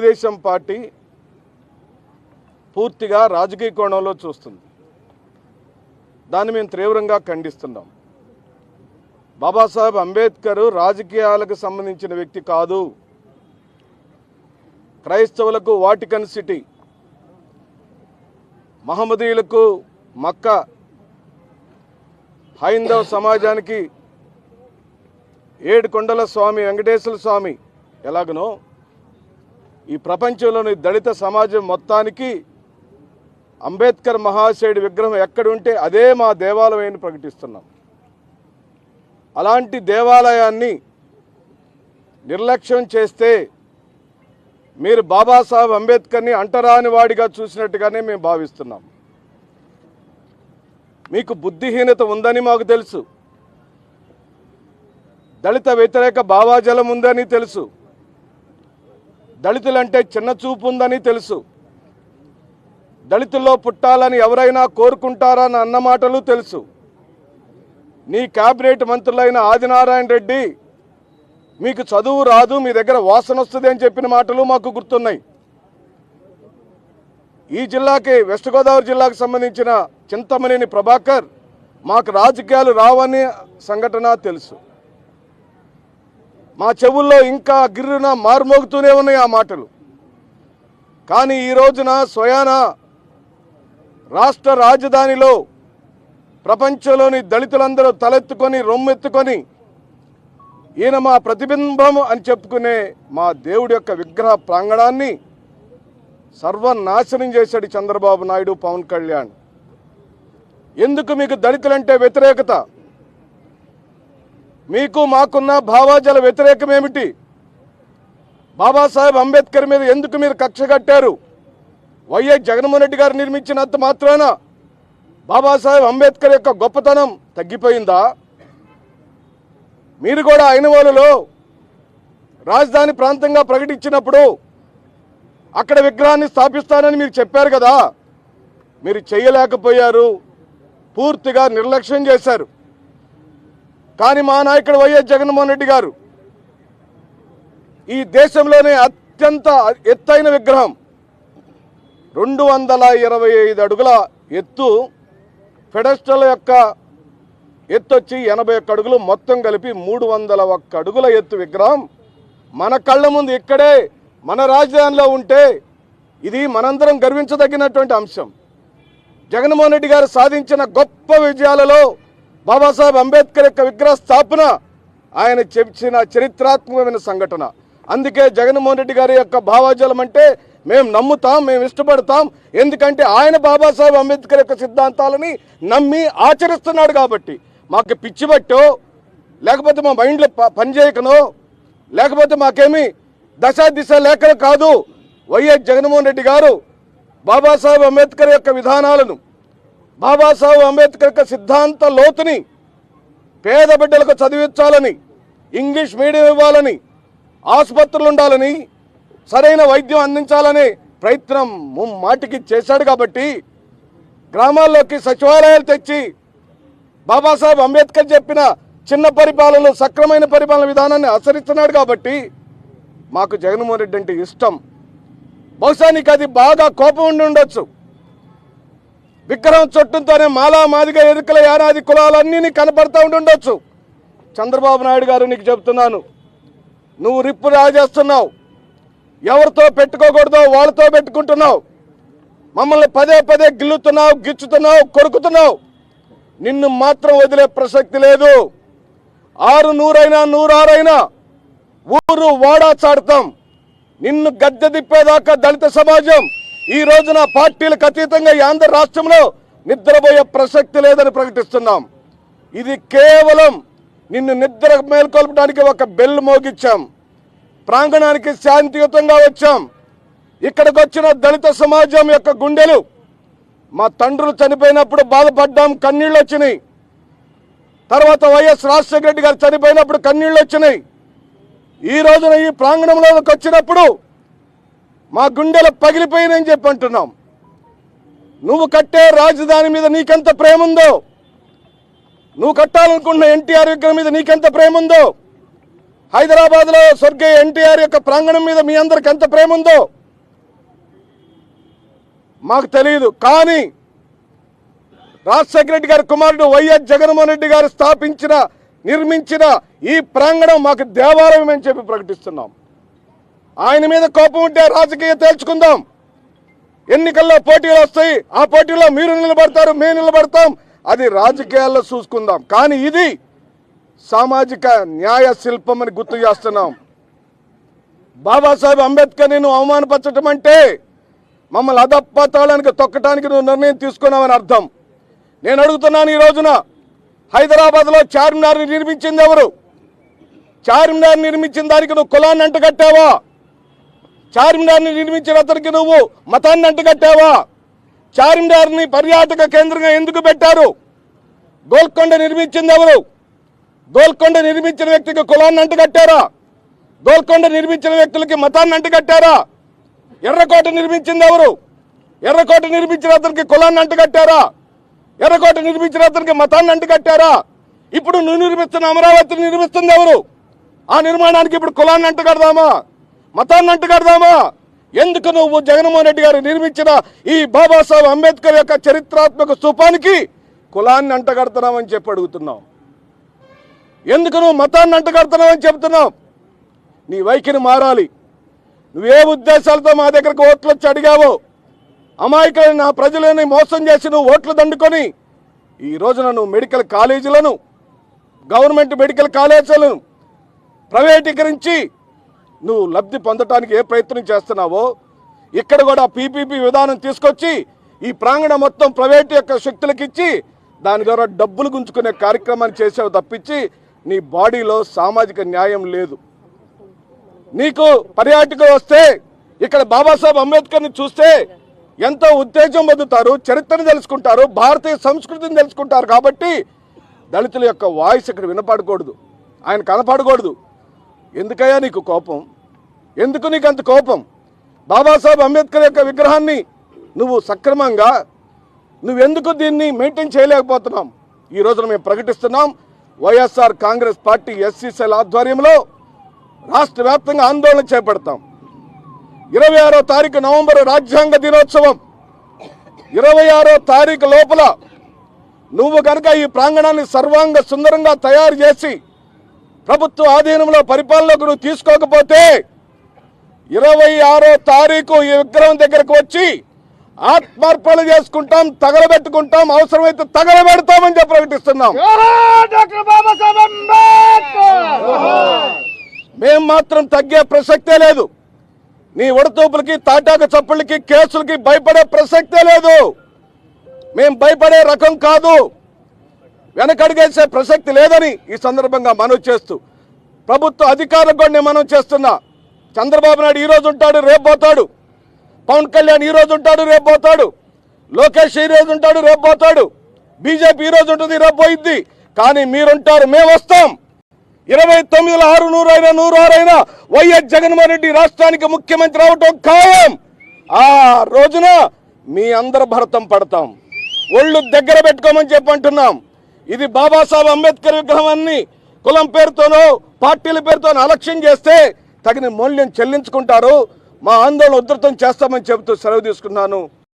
Telugu Desam party పూర్తిగా రాజకీయ కోణంలో చూస్తుంది. దాన్ని మేము తీవ్రంగా ఖండిస్తున్నాం. బాబాసాహెబ్ అంబేద్కర్ రాజకీయాలకు సంబంధించిన వ్యక్తి కాదు. క్రైస్తవులకు వాటికన్ సిటీ మహమ్మదీయులకు మక్క హైందవ సమాజానికి ఏడుకొండల స్వామి వెంకటేశ్వర స్వామి ఎలాగనో ఈ ప్రపంచంలోని దళిత సమాజం మొత్తానికి అంబేద్కర్ మహాశయుడి విగ్రహం ఎక్కడ ఉంటే అదే మా దేవాలయం ప్రకటిస్తున్నాం. అలాంటి దేవాలయాన్ని నిర్లక్ష్యం చేస్తే మీరు బాబాసాహెబ్ అంబేద్కర్ని అంటరాని వాడిగా చూసినట్టుగానే మేము భావిస్తున్నాం. మీకు బుద్ధిహీనత ఉందని మాకు తెలుసు. దళిత వ్యతిరేక భావాజలం ఉందని తెలుసు. దళితులంటే చిన్న చూపు ఉందని తెలుసు. దళితుల్లో పుట్టాలని ఎవరైనా కోరుకుంటారా అన్న మాటలు తెలుసు. నీ క్యాబినెట్ మంత్రులైన ఆదినారాయణ రెడ్డి మీకు చదువు రాదు మీ దగ్గర వాసన వస్తుంది అని చెప్పిన మాటలు మాకు గుర్తున్నాయి. ఈ జిల్లాకి వెస్ట్ గోదావరి జిల్లాకు సంబంధించిన చింతమనేని ప్రభాకర్ మాకు రాజకీయాలు రావని సంఘటన తెలుసు. మా చెవుల్లో ఇంకా గిర్రున మారుమోగుతూనే ఉన్నాయి ఆ మాటలు. కానీ ఈ రోజున స్వయాన రాష్ట్ర రాజధానిలో ప్రపంచంలోని దళితులందరూ తలెత్తుకొని రొమ్మెత్తుకొని ఈయన మా ప్రతిబింబం అని చెప్పుకునే మా దేవుడి యొక్క విగ్రహ ప్రాంగణాన్ని సర్వనాశనం చేశాడు చంద్రబాబు నాయుడు పవన్ కళ్యాణ్. ఎందుకు మీకు దళితులంటే వ్యతిరేకత? మీకు మాకున్న భావాజల వ్యతిరేకం ఏమిటి? బాబాసాహెబ్ అంబేద్కర్ మీద ఎందుకు మీరు కక్ష కట్టారు? వైఎస్ జగన్మోహన్ రెడ్డి గారు నిర్మించినంత మాత్రాన బాబాసాహెబ్ అంబేద్కర్ యొక్క గొప్పతనం తగ్గిపోయిందా? మీరు కూడా అయినవాళ్ళలో రాజధాని ప్రాంతంగా ప్రకటించినప్పుడు అక్కడ విగ్రహాన్ని స్థాపిస్తానని మీరు చెప్పారు కదా? మీరు చేయలేకపోయారు. పూర్తిగా నిర్లక్ష్యం చేశారు. కానీ మా నాయకుడు వైఎస్ జగన్మోహన్ రెడ్డి గారు ఈ దేశంలోనే అత్యంత ఎత్తైన విగ్రహం. రెండు వందల ఇరవై ఐదు అడుగుల ఎత్తు ఫెడస్టల్ యొక్క ఎత్తు వచ్చి ఎనభై ఒక్క అడుగులు మొత్తం కలిపి మూడు వందల ఒక్క అడుగుల ఎత్తు విగ్రహం. మన కళ్ళ ముందు ఇక్కడే మన రాజధానిలో ఉంటే ఇది మనందరం గర్వించదగినటువంటి అంశం. జగన్మోహన్ రెడ్డి గారు సాధించిన గొప్ప విజయాలలో బాబాసాహెబ్ అంబేద్కర్ యొక్క విగ్రహ స్థాపన ఆయన చెప్పిన చరిత్రాత్మకమైన సంఘటన. అందుకే జగన్మోహన్ రెడ్డి గారి యొక్క భావాజలం అంటే మేము నమ్ముతాం మేము ఇష్టపడతాం. ఎందుకంటే ఆయన బాబాసాహెబ్ అంబేద్కర్ యొక్క సిద్ధాంతాలని నమ్మి ఆచరిస్తున్నాడు కాబట్టి. మాకు పిచ్చిబట్టో లేకపోతే మా మైండ్లో ప- పనిచేయకనో లేకపోతే మాకేమి దశ దిశ లేఖలు కాదు. వైఎస్ జగన్మోహన్ రెడ్డి గారు బాబాసాహెబ్ అంబేద్కర్ యొక్క విధానాలను బాబాసాహెబ్ అంబేద్కర్ యొక్క సిద్ధాంత లోతుని పేద బిడ్డలకు చదివించాలని ఇంగ్లీష్ మీడియం ఇవ్వాలని ఆసుపత్రులు ఉండాలని సరైన వైద్యం అందించాలనే ప్రయత్నం మాటికి చేశాడు కాబట్టి గ్రామాల్లోకి సచివాలయాలు తెచ్చి బాబాసాహెబ్ అంబేద్కర్ చెప్పిన చిన్న పరిపాలనలో సక్రమైన పరిపాలన విధానాన్ని ఆచరిస్తున్నాడు కాబట్టి మాకు జగన్మోహన్ రెడ్డి అంటే ఇష్టం. బహుశా నీకు అది బాగా కోపం ఉండి ఉండొచ్చు. విగ్రహం చుట్టంతోనే మాలా మాదిగా ఎరుకల యానాది కులాలన్నీ కనపడతా ఉండొచ్చు చంద్రబాబు నాయుడు గారు నీకు చెప్తున్నాను నువ్వు రిప్పు రాజేస్తున్నావు. ఎవరితో పెట్టుకోకూడదో వాళ్ళతో పెట్టుకుంటున్నావు. మమ్మల్ని పదే పదే గిల్లుతున్నావు గిచ్చుతున్నావు కొరుకుతున్నావు. నిన్ను మాత్రం వదిలే ప్రసక్తి లేదు. ఆరు నూరైనా నూరారైనా ఊరు వాడా చాడతాం. నిన్ను గద్దె దిప్పేదాకా దళిత సమాజం ఈ రోజున పార్టీలకు అతీతంగా ఈ ఆంధ్ర రాష్ట్రంలో నిద్రపోయే ప్రసక్తి లేదని ప్రకటిస్తున్నాం. ఇది కేవలం నిన్ను నిద్ర మేల్కొల్పడానికి ఒక బెల్ మోగించాం. ప్రాంగణానికి శాంతియుతంగా వచ్చాం. ఇక్కడికి వచ్చిన దళిత సమాజం యొక్క గుండెలు మా తండ్రులు చనిపోయినప్పుడు బాధపడ్డాం కన్నీళ్ళు వచ్చినాయి తర్వాత వైఎస్ రాజశేఖర రెడ్డి గారు చనిపోయినప్పుడు కన్నీళ్ళు వచ్చినాయి ఈ రోజున ఈ ప్రాంగణంలోకి వచ్చినప్పుడు మా గుండెలు పగిలిపోయినని చెప్పి అంటున్నాం. నువ్వు కట్టే రాజధాని మీద నీకెంత ప్రేమ ఉందో నువ్వు కట్టాలనుకున్న ఎన్టీఆర్ విగ్రహం మీద నీకెంత ప్రేమ ఉందో హైదరాబాద్లో స్వర్గీయ ఎన్టీఆర్ యొక్క ప్రాంగణం మీద మీ అందరికి ఎంత ప్రేమ ఉందో మాకు తెలియదు. కానీ రాజశేఖర రెడ్డి గారి కుమారుడు వైఎస్ జగన్మోహన్ రెడ్డి గారు స్థాపించిన నిర్మించిన ఈ ప్రాంగణం మాకు దేవాలయం అని చెప్పి ప్రకటిస్తున్నాం. ఆయన మీద కోపం ఉంటే రాజకీయ తేల్చుకుందాం. ఎన్నికల్లో పోటీలు వస్తాయి. ఆ పోటీలో మీరు నిలబడతారు మేము నిలబడతాం. అది రాజకీయాల్లో చూసుకుందాం. కానీ ఇది సామాజిక న్యాయ శిల్పం అని గుర్తు చేస్తున్నాం. బాబాసాహెబ్ అంబేద్కర్ నువ్వు అవమానపరచడం అంటే మమ్మల్ని అదప్పతాళానికి తొక్కటానికి నువ్వు నిర్ణయం తీసుకున్నావని అర్థం. నేను అడుగుతున్నాను ఈ రోజున హైదరాబాద్లో చార్మినార్ని నిర్మించింది ఎవరు? చార్మినార్ నిర్మించిన దానికి నువ్వు కులాన్ని అంటగట్టావా? చార్మినార్ని నిర్మించిన అతనికి నువ్వు మతాన్ని అంటగట్టావా చార్మినార్ని పర్యాటక కేంద్రంగా ఎందుకు పెట్టారు? గోల్కొండ నిర్మించింది ఎవరు? గోల్కొండ నిర్మించిన వ్యక్తికి కులాన్ని అంటగట్టారా గోల్కొండ నిర్మించిన వ్యక్తులకి మతాన్ని అంటగట్టారా ఎర్రకోట నిర్మించింది ఎవరు? ఎర్రకోట నిర్మించిన అతనికి కులాన్ని అంటగట్టారా ఎర్రకోట నిర్మించిన అతనికి మతాన్ని అంటగట్టారా ఇప్పుడు నువ్వు నిర్మిస్తున్న అమరావతిని నిర్మిస్తుంది ఎవరు? ఆ నిర్మాణానికి ఇప్పుడు కులాన్ని అంటగడదామా మతాన్ని అంటగడదామా? ఎందుకు నువ్వు జగన్మోహన్ రెడ్డి గారు నిర్మించిన ఈ బాబాసాహెబ్ అంబేద్కర్ యొక్క చరిత్రాత్మక స్థూపానికి కులాన్ని అంటగడుతున్నామని చెప్పి అడుగుతున్నావు? ఎందుకు నువ్వు మతాన్ని అంటగడుతున్నావని చెబుతున్నావు? నీ వైఖరి మారాలి. నువ్వే ఉద్దేశాలతో మా దగ్గరకు ఓట్లు వచ్చి అడిగావో. అమాయకులను నా ప్రజలని మోసం చేసి నువ్వు ఓట్లు దండుకొని ఈ రోజున నువ్వు మెడికల్ కాలేజీలను గవర్నమెంట్ మెడికల్ కాలేజీలను ప్రైవేటీకరించి నువ్వు లబ్ధి పొందటానికి ఏ ప్రయత్నం చేస్తున్నావో ఇక్కడ కూడా పీపీపీ విధానం తీసుకొచ్చి ఈ ప్రాంగణం మొత్తం ప్రైవేట్ యొక్క శక్తులకు ఇచ్చి దాని ద్వారా డబ్బులు గుంజుకునే కార్యక్రమాన్ని చేసావు తప్పించి నీ బాడీలో సామాజిక న్యాయం లేదు. నీకు పర్యాటకులు వస్తే ఇక్కడ బాబాసాహెబ్ అంబేద్కర్ని చూస్తే ఎంతో ఉత్తేజం పొందుతారు చరిత్రను తెలుసుకుంటారు భారతీయ సంస్కృతిని తెలుసుకుంటారు కాబట్టి దళితుల యొక్క వాయిస్ ఇక్కడ వినపడకూడదు. ఆయన కనపడకూడదు. ఎందుకయ్యా నీకు కోపం? ఎందుకు నీకు అంత కోపం? బాబాసాహెబ్ అంబేద్కర్ యొక్క విగ్రహాన్ని నువ్వు సక్రమంగా నువ్వెందుకు దీన్ని మెయింటైన్ చేయలేకపోతున్నాం? ఈ రోజున మేము ప్రకటిస్తున్నాం వైఎస్ఆర్ కాంగ్రెస్ పార్టీ ఎస్సీసీల ఆధ్వర్యంలో రాష్ట్ర వ్యాప్తంగా ఆందోళన చేపడతాం. ఇరవై ఆరో తారీఖు నవంబర్ రాజ్యాంగ దినోత్సవం. ఇరవై ఆరో తారీఖు లోపల నువ్వు కనుక ఈ ప్రాంగణాన్ని సర్వాంగ సుందరంగా తయారు చేసి ప్రభుత్వ ఆధీనంలో పరిపాలనకు నువ్వు తీసుకోకపోతే ఇరవై ఆరో తారీఖు ఈ విగ్రహం దగ్గరకు వచ్చి ఆత్మార్పణ చేసుకుంటాం తగలబెట్టుకుంటాం అవసరమైతే తగలబెడతామని చెప్పి ప్రకటిస్తున్నాం. మేం మాత్రం తగ్గే ప్రసక్తే లేదు. నీ ఉడతూపులకి తాటాక చప్పుళ్ళకి కేసులకి భయపడే ప్రసక్తే లేదు. మేం భయపడే రకం కాదు. వెనకడిగేసే ప్రసక్తి లేదని ఈ సందర్భంగా మనవి చేస్తూ ప్రభుత్వ అధికారులకు కూడా నేను మనం చేస్తున్నా. చంద్రబాబు నాయుడు ఈరోజు ఉంటాడు రేపు పోతాడు. పవన్ కళ్యాణ్ ఈరోజు ఉంటాడు రేపు పోతాడు. లోకేష్ ఈరోజు ఉంటాడు రేపు పోతాడు. బీజేపీ ఈరోజు ఉంటుంది రేపు పోయిద్ది. కానీ మీరుంటారు మేము వస్తాం. ఇరవై తొమ్మిదిలో ఆరు నూరు అయినా నూరు ఆరు అయినా వైఎస్ జగన్మోహన్ రెడ్డి రాష్ట్రానికి ముఖ్యమంత్రి అవటం ఖాయం. ఆ రోజున మీ అందరు భరతం పడతాం. ఒళ్ళు దగ్గర పెట్టుకోమని చెప్పి అంటున్నాం ఇది బాబాసాహెబ్ అంబేద్కర్ విగ్రహాన్ని కులం పేరుతోనో పార్టీల పేరుతోనో అలక్ష్యం చేస్తే తగిన మూల్యం చెల్లించుకుంటారు. మా ఆందోళన ఉధృతం చేస్తామని చెబుతూ సెలవు తీసుకున్నాను.